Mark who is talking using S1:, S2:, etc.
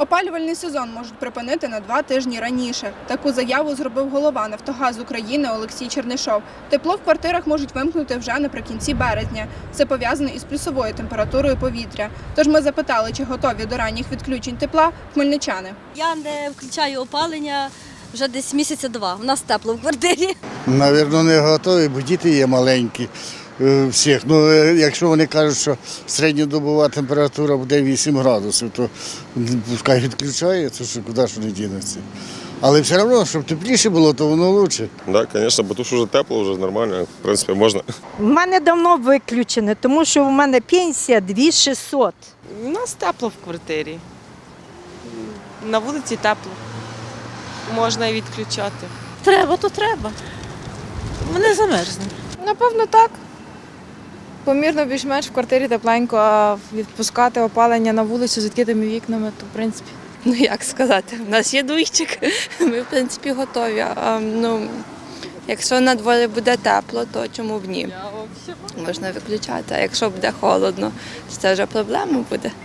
S1: Опалювальний сезон можуть припинити на два тижні раніше. Таку заяву зробив голова Нафтогаз України Олексій Чернишов. Тепло в квартирах можуть вимкнути вже наприкінці березня. Це пов'язано із плюсовою температурою повітря. Тож ми запитали, чи готові до ранніх відключень тепла хмельничани.
S2: Я не включаю опалення вже десь місяця два. У нас тепло в квартирі.
S3: Навірно, не готові, бо діти є маленькі. е, Всіх. Ну, е, якщо вони кажуть, що середньодобова температура буде 8 градусів, то пускай відключає, то що куди ж вони дінуться. Але все одно, щоб тепліше було, то воно краще.
S4: Так, звісно, бо тут вже тепло, вже нормально. В принципі, можна.
S5: У мене давно виключене, тому що в мене пенсія 2600.
S6: У нас тепло в квартирі. На вулиці тепло. Можна і відключати.
S7: Треба, то треба. Мене замерзне.
S8: Напевно, так. Помірно більш-менш в квартирі тепленько, а відпускати опалення на вулицю з відкритими вікнами, то в принципі.
S9: Ну як сказати, в нас є дуйчик, ми в принципі готові. А, ну, якщо на дворі буде тепло, то чому б ні? Можна виключати. А якщо буде холодно, то це вже проблема буде.